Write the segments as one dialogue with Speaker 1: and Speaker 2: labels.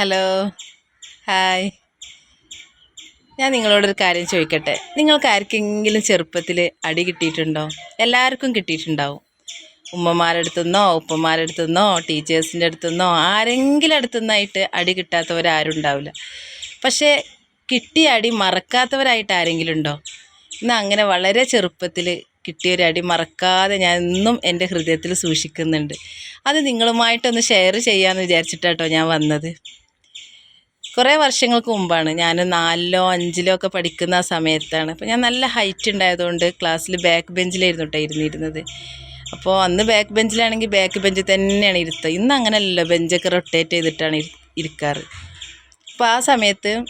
Speaker 1: Hello. Hi. ഞാൻ നിങ്ങളോടൊരു കാര്യം ചോദിക്കട്ടെ? നിങ്ങൾക്ക് ആർക്കെങ്കിലും ചെറുപ്പത്തിൽ അടി കിട്ടിയിട്ടുണ്ടോ? എല്ലാവർക്കും കിട്ടിയിട്ടുണ്ടാവും. ഉമ്മമാരുടെ അടുത്തുനിന്നോ ഉപ്പമാരുടെ അടുത്തുനിന്നോ ടീച്ചേഴ്സിന്റെ അടുത്തുനിന്നോ ആരെങ്കിലും അടുത്തുനിന്നായിട്ട് അടി കിട്ടാത്തവരാരും ഉണ്ടാവില്ല പക്ഷേ കിട്ടിയ അടി മറക്കാത്തവരായിട്ട് ആരെങ്കിലും ഉണ്ടോ? ഇന്ന് അങ്ങനെ വളരെ ചെറുപ്പത്തിൽ കിട്ടിയൊരു അടി മറക്കാതെ ഞാൻ ഇന്നും എന്റെ ഹൃദയത്തിൽ സൂക്ഷിക്കുന്നുണ്ട്. അത് നിങ്ങളുമായിട്ടൊന്ന് ഷെയർ ചെയ്യാമെന്ന് വിചാരിച്ചിട്ടാട്ടോ ഞാൻ വന്നത്. കുറേ വർഷങ്ങൾക്ക് മുമ്പാണ്. ഞാൻ നാലിലോ അഞ്ചിലോ ഒക്കെ പഠിക്കുന്ന ആ സമയത്താണ്. അപ്പോൾ ഞാൻ നല്ല ഹൈറ്റ് ഉണ്ടായതുകൊണ്ട് ക്ലാസ്സിൽ ബാക്ക് ബെഞ്ചിലായിരുന്നു കേട്ടോ ഇരുന്നിരുന്നത്. അപ്പോൾ അന്ന് ബാക്ക് ബെഞ്ചിലാണെങ്കിൽ ബാക്ക് ബെഞ്ച് തന്നെയാണ് ഇരുത്തുക ഇന്ന് അങ്ങനെയല്ലല്ലോ ബെഞ്ചൊക്കെ റൊട്ടേറ്റ് ചെയ്തിട്ടാണ് ഇരി- ഇരിക്കാറ്. അപ്പോൾ ആ സമയത്ത്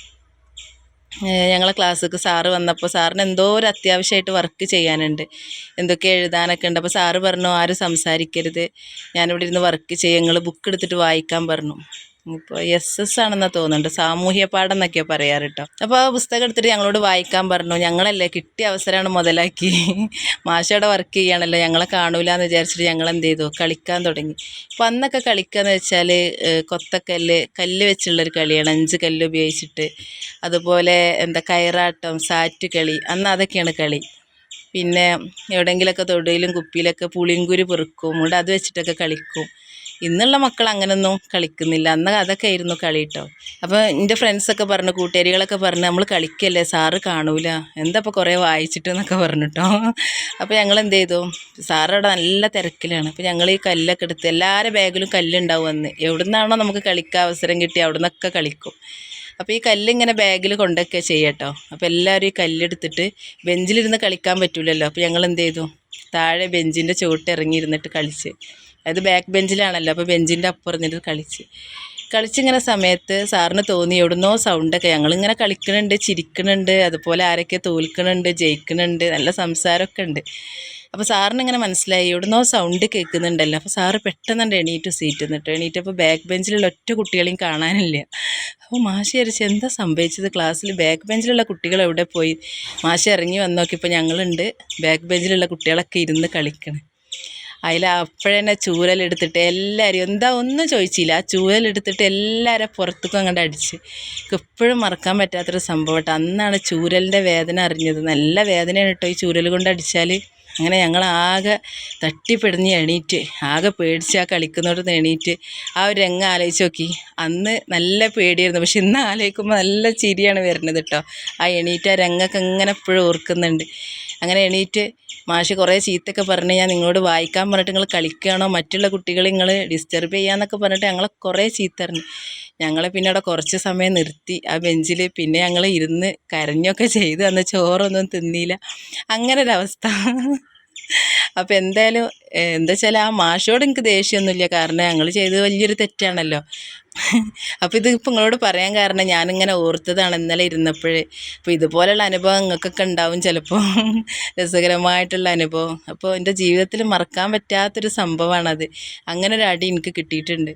Speaker 1: ഞങ്ങളെ ക്ലാസ്സിലേക്ക് സാറ് വന്നപ്പോൾ സാറിന് എന്തോ ഒരു അത്യാവശ്യമായിട്ട് വർക്ക് ചെയ്യാനുണ്ട്. എന്തൊക്കെ എഴുതാനൊക്കെ ഉണ്ട്. അപ്പോൾ സാറ് പറഞ്ഞു ആരും സംസാരിക്കരുത്. ഞാനിവിടെ ഇരുന്ന് വർക്ക് ചെയ്യുക നിങ്ങൾ ബുക്ക് എടുത്തിട്ട് വായിക്കാൻ പറഞ്ഞു. ഇപ്പോൾ എസ് എസ് ആണെന്നാണ് തോന്നുന്നുണ്ട്. സാമൂഹ്യ പാഠം എന്നൊക്കെയാണ് പറയാറ് കേട്ടോ അപ്പോൾ ആ പുസ്തകം എടുത്തിട്ട് ഞങ്ങളോട് വായിക്കാൻ പറഞ്ഞു. ഞങ്ങളല്ലേ കിട്ടിയ അവസരമാണ് മുതലാക്കി. മാഷയുടെ വർക്ക് ചെയ്യാണല്ലോ ഞങ്ങളെ കാണൂല എന്ന് വിചാരിച്ചിട്ട് ഞങ്ങൾ എന്ത് ചെയ്തു കളിക്കാൻ തുടങ്ങി. അപ്പം അന്നൊക്കെ കളിക്കാന്ന് വെച്ചാൽ കൊത്തക്കല്ല് കല്ല് വെച്ചുള്ളൊരു കളിയാണ്. അഞ്ച് കല്ല് ഉപയോഗിച്ചിട്ട്. അതുപോലെ എന്താ കയറാട്ടം സാറ്റ് കളി അന്ന് അതൊക്കെയാണ് കളി. പിന്നെ എവിടെയെങ്കിലൊക്കെ തൊടിയിലും കുപ്പിയിലൊക്കെ പുളിങ്കുരു പെറുക്കും. ഇവിടെ അത് വെച്ചിട്ടൊക്കെ കളിക്കും. ഇന്നുള്ള മക്കൾ അങ്ങനൊന്നും കളിക്കുന്നില്ല. അന്ന് അതൊക്കെ ആയിരുന്നു കളി കേട്ടോ അപ്പോൾ എന്റെ ഫ്രണ്ട്സൊക്കെ പറഞ്ഞു കൂട്ടുകാരികളൊക്കെ പറഞ്ഞു നമ്മൾ കളിക്കല്ലേ? സാറ് കാണൂല. എന്താ ഇപ്പോൾ കുറേ വായിച്ചിട്ട് എന്നൊക്കെ പറഞ്ഞു കേട്ടോ അപ്പോൾ ഞങ്ങൾ എന്ത് ചെയ്തു സാറവിടെ നല്ല തിരക്കിലാണ്. അപ്പോൾ ഞങ്ങൾ ഈ കല്ലൊക്കെ എടുത്ത് എല്ലാവരുടെ ബാഗിലും കല്ലുണ്ടാവും അന്ന്. എവിടെ നിന്നാണോ നമുക്ക് കളിക്കാൻ അവസരം കിട്ടി അവിടെ നിന്നൊക്കെ കളിക്കും. അപ്പോൾ ഈ കല്ലിങ്ങനെ ബാഗിൽ കൊണ്ടൊക്കെ ചെയ്യട്ടോ അപ്പോൾ എല്ലാവരും ഈ കല്ലെടുത്തിട്ട് ബെഞ്ചിലിരുന്ന് കളിക്കാൻ പറ്റൂലല്ലോ. അപ്പോൾ ഞങ്ങൾ എന്ത് ചെയ്തു താഴെ ബെഞ്ചിന്റെ ചുവട്ട് ഇറങ്ങിയിരുന്നിട്ട് കളിച്ച്. അതായത് ബാക്ക് ബെഞ്ചിലാണല്ലോ അപ്പോൾ ബെഞ്ചിന്റെ അപ്പുറം ഇരുന്നിട്ട് കളിച്ച്. കളിച്ചിങ്ങനെ സമയത്ത് സാറിന് തോന്നി എവിടുന്നോ സൗണ്ടൊക്കെ ഞങ്ങളിങ്ങനെ കളിക്കണുണ്ട് ചിരിക്കണുണ്ട് അതുപോലെ ആരൊക്കെ തോൽക്കണുണ്ട് ജയിക്കണുണ്ട് നല്ല സംസാരമൊക്കെ ഉണ്ട്. അപ്പോൾ സാറിന് ഇങ്ങനെ മനസ്സിലായി എവിടുന്നോ സൗണ്ട് കേൾക്കുന്നുണ്ടല്ലോ. അപ്പോൾ സാറ് പെട്ടെന്ന് എണീറ്റ് സീറ്റ് നിന്നിട്ട് എണീറ്റപ്പോൾ ബാക്ക് ബെഞ്ചിലുള്ള ഒറ്റ കുട്ടികളെയും കാണാനില്ല. അപ്പോൾ മാഷി അരിച്ച് എന്താ സംഭവിച്ചത്? ക്ലാസ്സിൽ ബാക്ക് ബെഞ്ചിലുള്ള കുട്ടികൾ എവിടെ പോയി? മാഷി ഇറങ്ങി വന്ന് നോക്കിയപ്പോൾ ഞങ്ങളുണ്ട്. ബാക്ക് ബെഞ്ചിലുള്ള കുട്ടികളൊക്കെ ഇരുന്ന് കളിക്കണം. അതിൽ അപ്പോഴന്നെ ചൂരലെടുത്തിട്ട് എല്ലാവരും എന്താ ഒന്നും ചോദിച്ചില്ല ആ ചൂരലെടുത്തിട്ട് എല്ലാവരും പുറത്തേക്കും അങ്ങോട്ട് അടിച്ച്. ഇപ്പോഴും മറക്കാൻ പറ്റാത്തൊരു സംഭവം കേട്ടോ അന്നാണ് ചൂരലിന്റെ വേദന അറിഞ്ഞത്. നല്ല വേദനയാണ് കേട്ടോ ഈ ചൂരൽ കൊണ്ട് അടിച്ചാൽ അങ്ങനെ ഞങ്ങൾ ആകെ തട്ടിപ്പിടിഞ്ഞ് എണീറ്റ് ആകെ പേടിച്ച് ആ കളിക്കുന്നോടത്ത് എണീറ്റ് ആ ഒരു രംഗം ആലോചിച്ച് നോക്കി. അന്ന് നല്ല പേടിയായിരുന്നു. പക്ഷെ ഇന്ന് ആലോചിക്കുമ്പോൾ നല്ല ചിരിയാണ് വരുന്നത് കേട്ടോ ആ എണീറ്റ് ആ രംഗമൊക്കെ ഇങ്ങനെ എപ്പോഴും ഓർക്കുന്നുണ്ട്. അങ്ങനെ എണീറ്റ് മാഷ് കുറേ ചീത്തൊക്കെ പറഞ്ഞ് ഞാൻ നിങ്ങളോട് വായിക്കാൻ പറഞ്ഞിട്ട് നിങ്ങൾ കളിക്കുകയാണോ? മറ്റുള്ള കുട്ടികളെ നിങ്ങൾ ഡിസ്റ്റർബ് ചെയ്യാന്നൊക്കെ പറഞ്ഞിട്ട് ഞങ്ങളെ കുറേ ചീത്ത പറഞ്ഞു ഞങ്ങളെ പിന്നെ അവിടെ കുറച്ച് സമയം നിർത്തി. ആ ബെഞ്ചിൽ പിന്നെ ഞങ്ങൾ ഇരുന്ന് കരഞ്ഞൊക്കെ ചെയ്തു അന്ന് ചോറൊന്നും തിന്നില്ല. അങ്ങനെ ഒരവസ്ഥ. അപ്പോൾ എന്തായാലും എന്താ വെച്ചാൽ ആ മാഷോട് എനിക്ക് ദേഷ്യമൊന്നുമില്ല കാരണം ഞങ്ങൾ ചെയ്തത് വലിയൊരു തെറ്റാണല്ലോ. അപ്പോൾ ഇത് ഇപ്പം നിങ്ങളോട് പറയാൻ കാരണം ഞാനിങ്ങനെ ഓർത്തതാണ് ഇന്നലെ ഇരുന്നപ്പോഴേ. അപ്പോൾ ഇതുപോലെയുള്ള അനുഭവം നിങ്ങൾക്കൊക്കെ ഉണ്ടാവും ചിലപ്പോൾ രസകരമായിട്ടുള്ള അനുഭവം. അപ്പോൾ എന്റെ ജീവിതത്തിൽ മറക്കാൻ പറ്റാത്തൊരു സംഭവമാണത്. അങ്ങനെ ഒരു അടി എനിക്ക് കിട്ടിയിട്ടുണ്ട്.